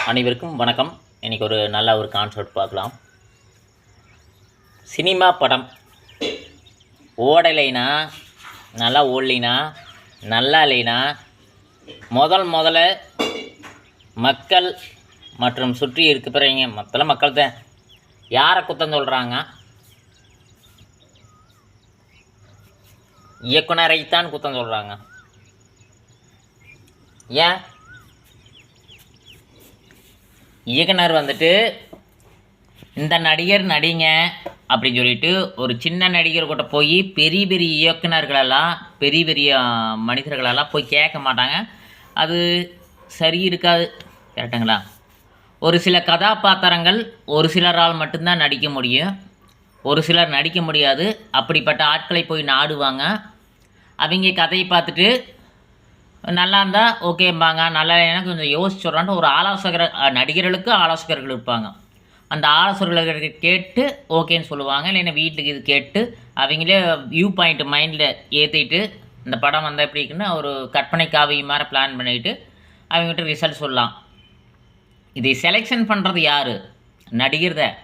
அனைவருக்கும் வணக்கம். இன்றைக்கி ஒரு நல்ல ஒரு கான்செப்ட் பார்க்கலாம். சினிமா படம். ஓடலைனா நல்லா ஓடலைனா நல்லா இல்லைனா முதல் முதல்ல மக்கள் மற்றும் சுற்றி இருக்கிறவங்க மொத்தம் மக்கள் தான். யாரை குத்தம் சொல்கிறாங்க இயக்குனரைத்தான் குத்தம் சொல்கிறாங்க ஏன்? இயக்குனர் வந்துட்டு இந்த நடிகர் நடிங்க அப்படின்னு சொல்லிட்டு ஒரு சின்ன நடிகர் கூட போய் பெரிய பெரிய இயக்குனர்களெல்லாம் பெரிய பெரிய மனிதர்களெல்லாம் போய் கேட்க மாட்டாங்க. அது சரி இருக்காது. கரெக்டுங்களா ஒரு சில கதாபாத்திரங்கள் ஒரு சிலரால் மட்டும்தான் நடிக்க முடியும். ஒரு சிலர் நடிக்க முடியாது. அப்படிப்பட்ட ஆட்களை போய் நாடுவாங்க. அவங்க கதையை பார்த்துட்டு நல்லா இருந்தால் ஓகேம்பாங்க. நல்லா இல்லைன்னா கொஞ்சம் யோசிச்சு சொல்கிறான்ட்டு ஒரு ஆலோசகர் நடிகர்களுக்கு ஆலோசகர்கள் இருப்பாங்க. அந்த ஆலோசகர்களுக்கு கேட்டு ஓகேன்னு சொல்லுவாங்க. இல்லைன்னா வீட்டுக்கு இது கேட்டு அவங்களே வியூ பாயிண்ட் மைண்டில் ஏற்றிட்டு இந்த படம் வந்தால் எப்படி இருக்குன்னு ஒரு கற்பனை காவியம் மாதிரி பிளான் பண்ணிட்டு அவங்ககிட்ட ரிசல்ட் சொல்லலாம். இதை செலெக்ஷன் பண்ணுறது யார்? நடிகர் தான்.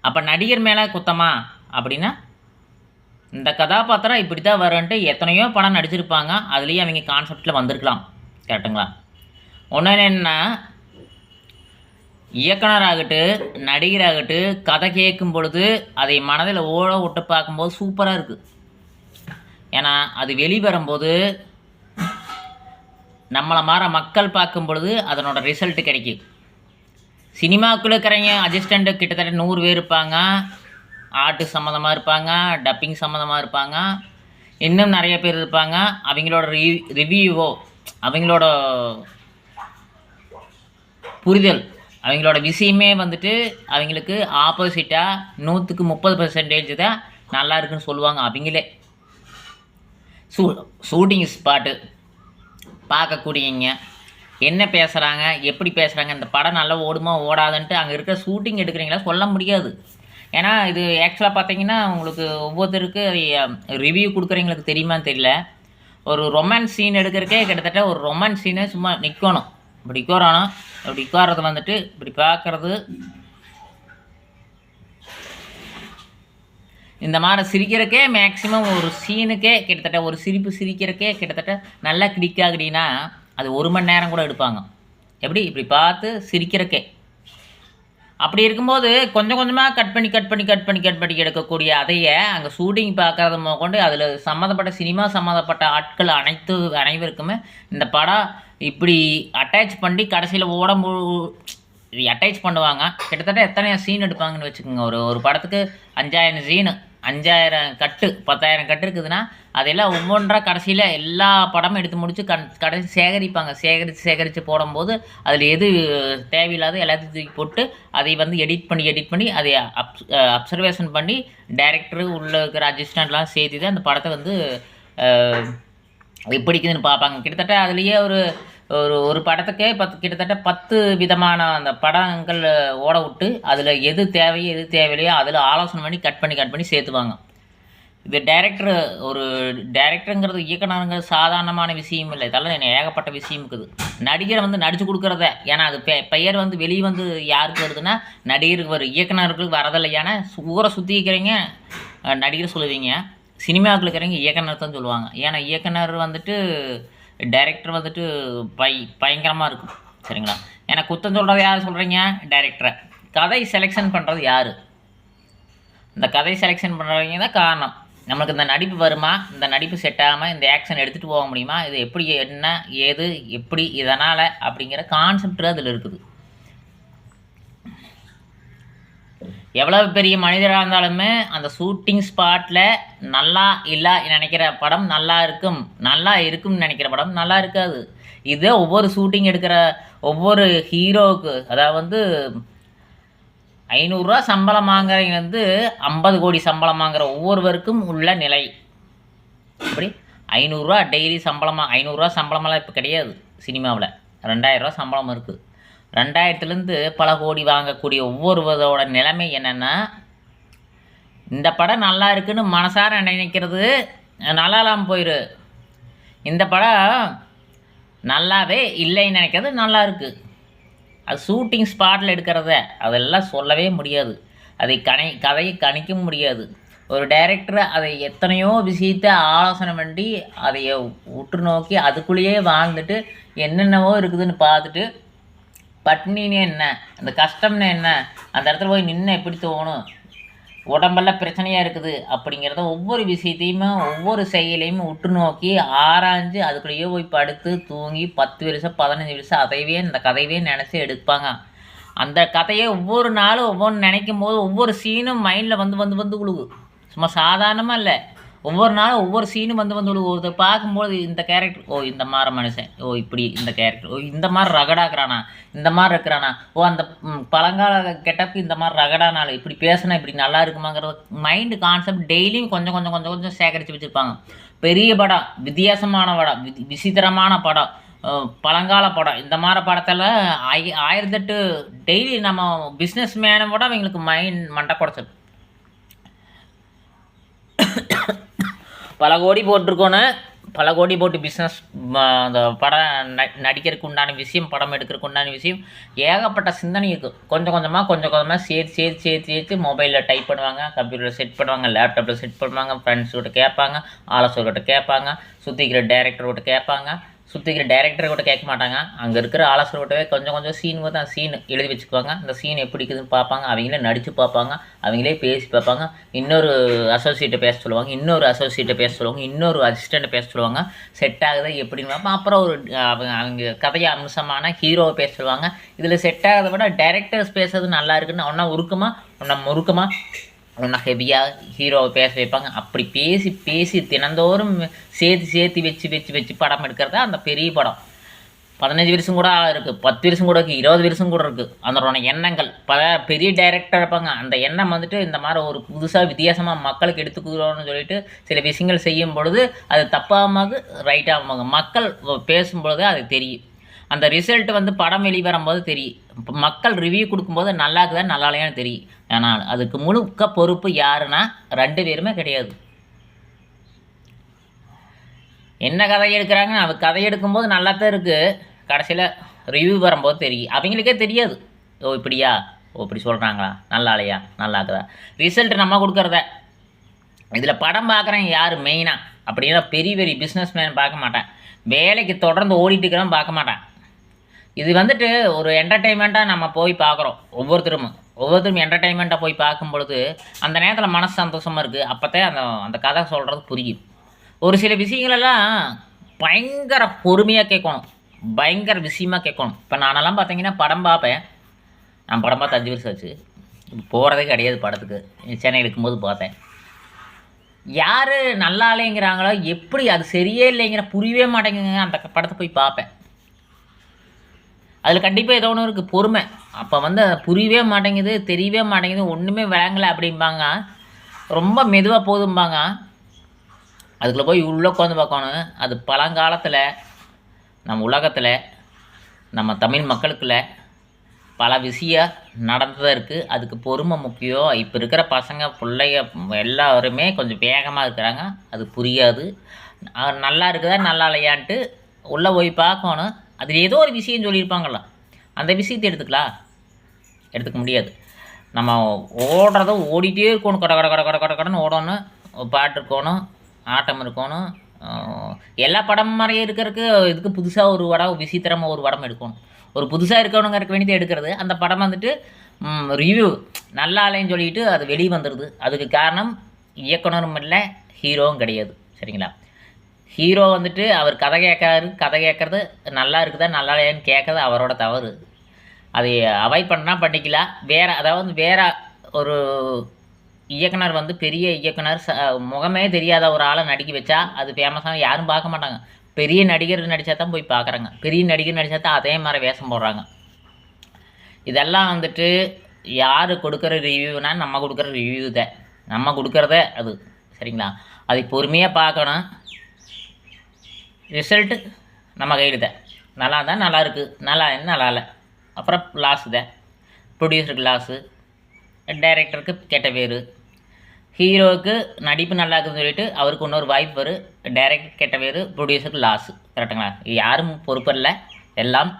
அப்போ நடிகர் மேலே குத்தமா? அப்படின்னா இந்த கதாபாத்திரம் இப்படி தான் வரும்ன்ட்டு எத்தனையோ படம் நடிச்சிருப்பாங்க. அதுலேயும் அவங்க கான்செப்டில் வந்திருக்கலாம். கரெக்டுங்களா ஒன்று என்னென்னா இயக்குனராகட்டு நடிகராகட்டு கதை கேட்கும் பொழுது அதை மனதில் ஓட விட்டு பார்க்கும்போது சூப்பராக இருக்குது ஏன்னா அது வெளிவரும்போது நம்மளை மாற மக்கள் பார்க்கும் பொழுது அதனோட ரிசல்ட்டு கிடைக்கும். சினிமாவுக்குள்ளே இருக்கிறவங்க அசிஸ்டண்ட்டு கிட்டத்தட்ட நூறு பேர் இருப்பாங்க. ஆர்ட்டு சம்மந்தமாக இருப்பாங்க டப்பிங் சம்மந்தமாக இருப்பாங்க. இன்னும் நிறைய பேர் இருப்பாங்க. அவங்களோட ரிவ் ரிவ்யூவோ அவங்களோட புரிதல் அவங்களோட விஷயமே வந்துட்டு அவங்களுக்கு ஆப்போசிட்டாக நூற்றுக்கு முப்பது பர்சன்டேஜ் தான் நல்லா இருக்குன்னு சொல்லுவாங்க அவங்களே. ஷூ ஷூட்டிங் ஸ்பாட்டு பார்க்கக்கூடியங்க என்ன பேசுகிறாங்க எப்படி பேசுகிறாங்க இந்த படம் நல்லா ஓடுமா ஓடாதுன்ட்டு அங்கே இருக்கிற ஷூட்டிங் எடுக்கிறீங்களா சொல்ல முடியாது. ஏன்னா இது ஆக்சுவலாக பார்த்தீங்கன்னா உங்களுக்கு ஒவ்வொருத்தருக்கு ரிவ்யூ கொடுக்குறவங்களுக்கு தெரியுமான்னு தெரியல. ஒரு ரொமான்ஸ் சீன் எடுக்கிறக்கே கிட்டத்தட்ட ஒரு ரொமான்ஸ் சீனு சும்மா நிற்கணும் இப்படி உட்காரணும் இப்படி உட்கார்றது வந்துட்டு இப்படி பார்க்கறது இந்த மாதிரி சிரிக்கிறக்கே மேக்ஸிமம் ஒரு சீனுக்கே கிட்டத்தட்ட ஒரு சிரிப்பு சிரிக்கிறக்கே கிட்டத்தட்ட நல்லா கிளிக் ஆகுடின்னா அது ஒரு மணி நேரம் கூட எடுப்பாங்க. எப்படி? இப்படி பார்த்து சிரிக்கிறக்கே. அப்படி இருக்கும்போது கொஞ்சம் கொஞ்சமாக கட் பண்ணி கட் பண்ணி கட் பண்ணி கட் பண்ணி எடுக்கக்கூடிய அதையே அங்கே ஷூட்டிங் பார்க்கறது கொண்டு அதில் சம்மந்தப்பட்ட சினிமா சம்மந்தப்பட்ட ஆட்கள் அனைத்து அனைவருக்குமே இந்த படம் இப்படி அட்டாச் பண்ணி கடைசியில் ஓட அட்டாச் பண்ணுவாங்க. கிட்டத்தட்ட எத்தனை சீன் எடுப்பாங்கன்னு வச்சுக்கோங்க. ஒரு ஒரு படத்துக்கு அஞ்சாயிரம் சீனு அஞ்சாயிரம் கட்டு பத்தாயிரம் கட்டு இருக்குதுன்னா அதெல்லாம் ஒவ்வொன்றா கடைசியில் எல்லா படமும் எடுத்து முடித்து கண் கடைசி சேகரிப்பாங்க. சேகரித்து சேகரித்து போடும்போது அதில் எது தேவையில்லாத எல்லாத்தையும் தூக்கி போட்டு அதை வந்து எடிட் பண்ணி எடிட் பண்ணி அதை அப் அப்சர்வேஷன் பண்ணி டைரக்டரு உள்ளே இருக்கிற அசிஸ்டண்ட்லாம் சேர்த்து தான் அந்த படத்தை வந்து எப்படி இருக்குதுன்னு பார்ப்பாங்க. கிட்டத்தட்ட அதுலேயே ஒரு ஒரு ஒரு படத்துக்கே பத்து கிட்டத்தட்ட பத்து விதமான அந்த படங்கள் ஓட விட்டு அதில் எது தேவையோ எது தேவையில்லையோ அதில் ஆலோசனை பண்ணி கட் பண்ணி கட் பண்ணி சேர்த்துவாங்க. இது டைரக்டர் ஒரு டைரக்டருங்கிறது இயக்குனருங்கிறது சாதாரணமான விஷயம் இல்லை. இதெல்லாம் என்ன ஏகப்பட்ட விஷயம் இருக்குது. நடிகரை வந்து நடித்து கொடுக்குறத ஏன்னா அது பெ பெயர் வந்து வெளியே வந்து யாருக்கு வருதுன்னா நடிகருக்கு வரும் இயக்குனர்களுக்கு வரதில்லை ஏன்னா ஊரை சுற்றி இருக்கிறீங்க நடிகர் சொல்லுவீங்க. சினிமாவுக்கு இருக்கிறவங்க இயக்குனர் தான் சொல்லுவாங்க. ஏன்னா இயக்குனர் வந்துட்டு டைரக்டர் வந்துட்டு பை பயங்கரமாக இருக்கும். சரிங்களா? ஏன்னா குத்தம் சொல்கிறது யார் சொல்கிறீங்க டைரக்டரை கதை செலெக்ஷன் பண்ணுறது யார்? இந்த கதை செலெக்ஷன் பண்ணுறவங்க தான் காரணம். நம்மளுக்கு இந்த நடிப்பு வருமா? இந்த நடிப்பு செட் ஆகாமல் இந்த ஆக்ஷன் எடுத்துகிட்டு போக முடியுமா? இது எப்படி என்ன ஏது எப்படி இதனால் அப்படிங்கிற கான்செப்ட் அதில் இருக்குது. எவ்வளவு பெரிய மனிதராக இருந்தாலுமே அந்த ஷூட்டிங் ஸ்பாட்டில் நல்லா இல்லை நினைக்கிற படம் நல்லா இருக்கும். நல்லா இருக்கும்னு நினைக்கிற படம் நல்லா இருக்காது. இதே ஒவ்வொரு ஷூட்டிங் எடுக்கிற ஒவ்வொரு ஹீரோவுக்கு அதாவது வந்து ஐநூறுரூவா சம்பளம் வாங்குறவங்க ஐம்பது கோடி சம்பளம் வாங்குற ஒவ்வொருவருக்கும் உள்ள நிலை. அப்படி ஐநூறுரூவா டெய்லி சம்பளமாக ஐநூறுரூவா சம்பளமெல்லாம் இப்போ கிடையாது சினிமாவில். ரெண்டாயிரரூவா சம்பளம் இருக்குது ரெண்டாயிரத்துலேருந்து பல கோடி வாங்கக்கூடிய ஒவ்வொருவரோட நிலைமை என்னென்னா இந்த படம் நல்லா இருக்குன்னு மனசார நினைக்கிறது நல்லா இல்லாமல் போயிரு. இந்த படம் நல்லாவே இல்லைன்னு நினைக்கிறது நல்லா இருக்குது அது ஷூட்டிங் ஸ்பாட்டில் எடுக்கிறத அதெல்லாம் சொல்லவே முடியாது. அதை கணை கதையை கணிக்க முடியாது. ஒரு டைரக்டர் அதை எத்தனையோ விஷயத்தை ஆலோசனை பண்ணி அதை உற்று நோக்கி அதுக்குள்ளேயே வாழ்ந்துட்டு என்னென்னவோ இருக்குதுன்னு பார்த்துட்டு பட்னின்னு என்ன அந்த கஷ்டம்னு என்ன அந்த இடத்துல போய் நின்று எப்படி தோணும் உடம்பெல்லாம் பிரச்சனையாக இருக்குது அப்படிங்கிறத ஒவ்வொரு விஷயத்தையுமே ஒவ்வொரு செயலையும் உற்று நோக்கி ஆராய்ஞ்சு அதுக்குள்ளேயே போய் படுத்து தூங்கி பத்து வருஷம் பதினஞ்சு வருஷம் அதையவே இந்த கதையவே நினச்சி எடுப்பாங்க. அந்த கதையை ஒவ்வொரு நாளும் ஒவ்வொன்று நினைக்கும் போது ஒவ்வொரு சீனும் மைண்டில் வந்து வந்து வந்து உழுகு சும்மா சாதாரணமாக இல்லை. ஒவ்வொரு நாளும் ஒவ்வொரு சீனும் வந்து வந்து ஒருத்தர் பார்க்கும்போது இந்த கேரக்டர் ஓ இந்த மாதிரி மனுஷன். ஓ இப்படி இந்த கேரக்டர் ஓ இந்த மாதிரி ரகடாக்குறானா. இந்த மாதிரி இருக்கிறானா. ஓ அந்த பழங்கால கெட்டப்புக்கு இந்த மாதிரி ரகடானாலும் இப்படி பேசினா இப்படி நல்லா இருக்குமாங்கிறத மைண்டு கான்செப்ட் டெய்லியும் கொஞ்சம் கொஞ்சம் கொஞ்சம் கொஞ்சம் சேகரித்து வச்சுருப்பாங்க. பெரிய படம் வித்தியாசமான படம் விதி விசித்திரமான படம் பழங்கால படம். இந்த மாதிரி படத்தில் ஆயி ஆயிரத்தெட்டு டெய்லி நம்ம பிஸ்னஸ் மேனை விட அவங்களுக்கு மைண்ட் மண்டை குடைச்சல் பல கோடி போட்டிருக்கோன்னு பல கோடி போட்டு பிஸ்னஸ் அந்த படம் ந நடிக்கிறதுக்கு உண்டான விஷயம் படம் எடுக்கிறதுக்கு உண்டான விஷயம் ஏகப்பட்ட சிந்தனை இருக்குது கொஞ்சம் கொஞ்சமாக கொஞ்சம் கொஞ்சமாக சேர்த்து சேர்த்து சேர்த்து சேர்த்து மொபைலில் டைப் பண்ணுவாங்க கம்ப்யூட்டரில் செட் பண்ணுவாங்க லேப்டாப்பில் செட் பண்ணுவாங்க ஃப்ரெண்ட்ஸ்கிட்ட கேட்பாங்க ஆலோசகர்கிட்ட கேட்பாங்க சுற்றிக்கிற டேரக்டர்கிட்ட கேட்பாங்க. சுற்றிக்கிற டேரக்டர் கூட கேட்க மாட்டாங்க. அங்கே இருக்கிற ஆலோசனை ஆலோசகர்கிட்டவே கொஞ்சம் கொஞ்சம் சீன் தான் சீன் எழுதி வச்சுக்குவாங்க. அந்த சீன் எப்படி இருக்குதுன்னு பார்ப்பாங்க. அவங்களே நடித்து பார்ப்பாங்க. அவங்களே பேசி பார்ப்பாங்க. இன்னொரு அசோசியேட்டை பேச சொல்லுவாங்க. இன்னொரு அசோசியேட்டை பேச சொல்லுவாங்க. இன்னொரு அசிஸ்டண்ட்டை பேச சொல்லுவாங்க. செட் ஆகுதா எப்படின்னு பார்ப்போம். அப்புறம் ஒரு அவங்க அவங்க கதையை அம்சமான ஹீரோவை பேச சொல்லுவாங்க. இதில் செட் ஆகிறத விட டேரக்டர்ஸ் பேசுறது நல்லா இருக்குன்னு ஒன்றா உருக்கமாக ஒன்றா முறுக்கமாக ஒன்றா ஹெவியாக ஹீரோவை பேச வைப்பாங்க. அப்படி பேசி பேசி தினந்தோறும் சேர்த்து சேர்த்து வச்சு வச்சு வச்சு படம் எடுக்கிறது? தான் அந்த பெரிய படம். பதினஞ்சு வருஷம் கூட இருக்குது பத்து வருஷம் கூட இருக்குது இருபது வருஷம் கூட இருக்குது அதனோட எண்ணங்கள். பல பெரிய டைரக்டர் இருப்பாங்க. அந்த எண்ணம் வந்துட்டு இந்த மாதிரி ஒரு புதுசாக வித்தியாசமாக மக்களுக்கு எடுத்துக்கிறோம்னு சொல்லிட்டு சில விஷயங்கள் செய்யும் பொழுது அது தப்பாக ரைட்டாக மக்கள் பேசும்பொழுது அது தெரியும். அந்த ரிசல்ட் வந்து படம் வெளிவரும்போது தெரியும் மக்கள் ரிவ்யூ கொடுக்கும்போது நல்லா இருக்குதா நல்லா இல்லையான்னு தெரியும் ஆனால் அதுக்கு முழுக்க பொறுப்பு யாருன்னா ரெண்டு பேருமே கிடையாது. என்ன கதை எடுக்கிறாங்க அவ கதை எடுக்கும்போது நல்லா தான் இருக்குது கடைசியில் ரிவ்யூ வரும்போது தெரியும் அவங்களுக்கே தெரியாது. ஓ இப்படியா? ஓ இப்படி சொல்கிறாங்களா நல்லா இல்லையா நல்லா இருக்குதா ரிசல்ட் நம்ம கொடுக்குறத. இதில் படம் பார்க்குறேன் யார்? மெயினாக அப்படின்னா பெரிய பெரிய பிஸ்னஸ் மேன் பார்க்க மாட்டேன். வேலைக்கு தொடர்ந்து ஓடிட்டு இருக்கிறவன் பார்க்க மாட்டேன். இது வந்துட்டு ஒரு என்டர்டெயின்மெண்ட்டாக நம்ம போய் பார்க்குறோம் ஒவ்வொருத்தரும். ஒவ்வொருத்தரும் என்டர்டெயின்மெண்ட்டாக போய் பார்க்கும் பொழுது அந்த நேரத்தில் மனசு சந்தோஷமாக இருக்குது அப்போத்தே அந்த அந்த கதை சொல்கிறது புரியும் ஒரு சில விஷயங்களெல்லாம் பயங்கர பொறுமையாக கேட்கணும். பயங்கர விஷயமாக கேட்கணும். இப்போ நானெல்லாம் பார்த்தீங்கன்னா படம் பார்ப்பேன். நான் படம் பார்த்து அஞ்சு வருஷம் ஆச்சு. இப்போ போகிறதே கிடையாது படத்துக்கு. சென்னையில் இருக்கும்போது பார்த்தேன். யார் நல்லா இல்லைங்கிறாங்களோ எப்படி அது சரியே இல்லைங்கிற புரியவே மாட்டேங்குங்க அந்த படத்தை போய் பார்ப்பேன். அதில் கண்டிப்பாக ஏதோ ஒன்று இருக்குது பொறுமை. அப்போ வந்து புரியவே மாட்டேங்குது தெரியவே மாட்டேங்குது ஒன்றுமே விளங்கலை அப்படிம்பாங்க. ரொம்ப மெதுவாக போதும்பாங்க. அதுக்குள்ளே போய் உள்ளே உட்காந்து பார்க்கணும். அது பழங்காலத்தில் நம்ம உலகத்தில் நம்ம தமிழ் மக்களுக்குள்ள பல விஷயம் நடந்ததாக இருக்குது அதுக்கு பொறுமை முக்கியம். இப்போ இருக்கிற பசங்க பிள்ளைங்க எல்லாருமே கொஞ்சம் வேகமாக இருக்கிறாங்க. அது புரியாது. நல்லா இருக்குதா நல்லா இல்லையான்ட்டு உள்ளே போய் பார்க்கணும். அதில் ஏதோ ஒரு விஷயம் சொல்லியிருப்பாங்கள்ல அந்த விஷயத்தை எடுத்துக்கலாம் எடுத்துக்க முடியாது. நம்ம ஓடுறத ஓடிட்டே இருக்கணும். கட கட கட கட கட கடன்னு ஓடணும். பாட்டு இருக்கணும் ஆட்டம் இருக்கணும். எல்லா படம் மாதிரியே இருக்கிறதுக்கு இதுக்கு புதுசாக ஒரு வடம் விசித்திரமாக ஒரு படம் எடுக்கணும். ஒரு புதுசாக இருக்கணுங்கிறதுக்கு வேண்டியது எடுக்கிறது. அந்த படம் வந்துட்டு ரிவ்யூ நல்லா இல்லைன்னு சொல்லிட்டு அது வெளியே வந்துடுது அதுக்கு காரணம் இயக்குனரும் இல்லை ஹீரோவும் கிடையாது. சரிங்களா? ஹீரோ வந்துட்டு அவர் கதை கேட்கறாரு கதை கேட்குறது நல்லா இருக்குதா நல்லா இல்லையான்னு கேட்கறது அவரோட தவறு. அதை அவாய்ட் பண்ணால் பண்ணிக்கலாம் வேற அதாவது வேற ஒரு இயக்குனர் வந்து பெரிய இயக்குனர் ச முகமே தெரியாத ஒரு ஆளை நடிக்க வச்சா அது ஃபேமஸாக யாரும் பார்க்க மாட்டாங்க. பெரிய நடிகர் நடித்தா தான் போய் பார்க்குறாங்க. பெரிய நடிகர் நடித்தா தான் அதே மாதிரி வேஷம் போடுறாங்க. இதெல்லாம் வந்துட்டு யார் கொடுக்குற ரிவ்யூனா நம்ம கொடுக்குற ரிவ்யூ தான். நம்ம கொடுக்குறதே அது. சரிங்களா? அதை பொறுமையாக பார்க்கணும். ரிசல்ட்டு நம்ம கையில் தான் நல்லா தான் நல்லா இருக்குது நல்லா இல்லைன்னா நல்லா இல்லை அப்புறம் லாஸ் தான் ப்ரொடியூசருக்கு லாஸு டைரக்டருக்கு கெட்ட பேர். ஹீரோவுக்கு நடிப்பு நல்லா இருக்குதுன்னு சொல்லிட்டு அவருக்கு இன்னொரு வாய்ப்பு வரும் டைரக்டர் கெட்ட பேர் ப்ரொடியூசருக்கு லாஸு கரெக்டுங்களா யாரும் பொறுப்பில்லை. எல்லாம்